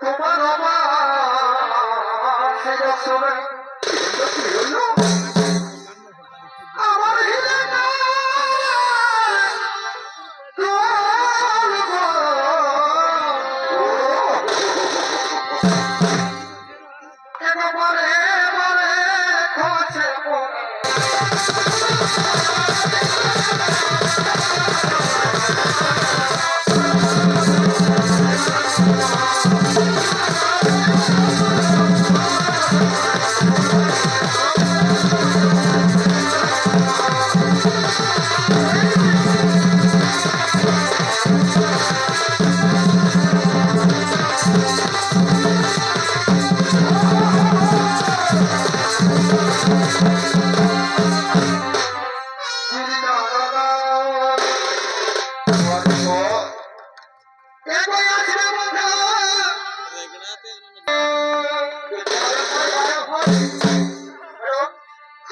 তোমার অবাক সেটা শোনে এটা কি হলো? একেবারে এবারে খোঁজে পড়ে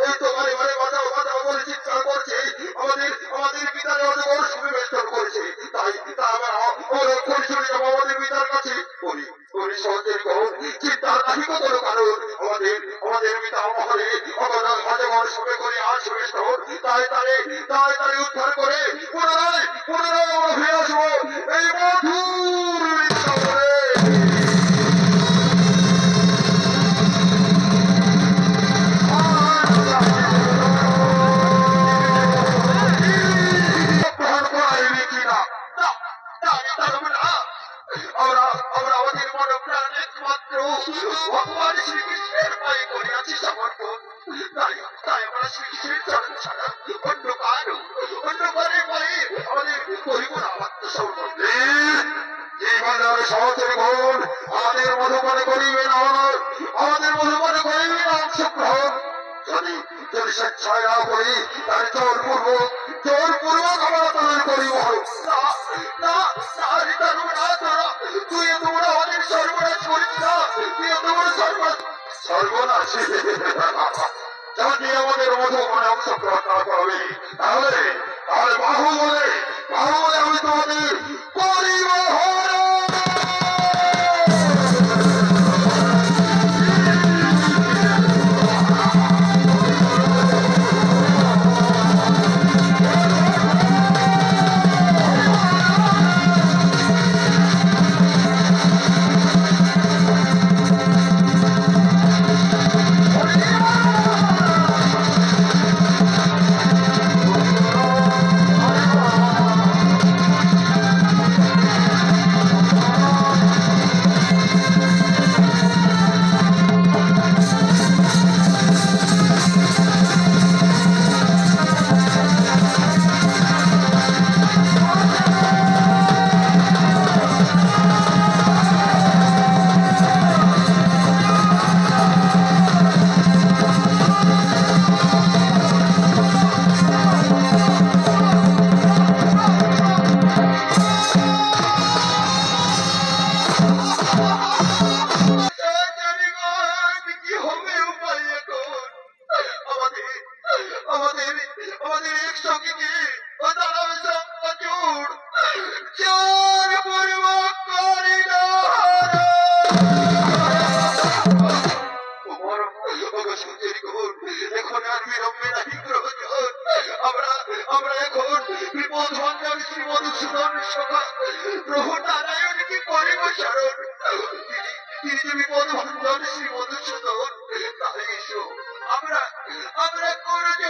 ওই তো বারে বারে বাজাও বলে চিৎকার করছে আমাদের আমাদের পিতার অজগর সুবিবেষ্টন করছে তাই তা আমরা অনুরোধ করি। যাব আমাদের কাছে যদি স্বেচ্ছায় না করি, তার জোর পূর্ব জোর পূর্বক আমরা তাদের করিব না না আমাদের মধুপানে অংশগ্রহণ না করবে, তাহলে তাহলে বাহু বলে বাহু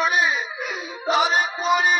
কোন জোরে তারে করিব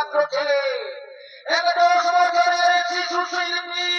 একমাত্র ছেলে এত সময় ধরে শিশু শিল্পী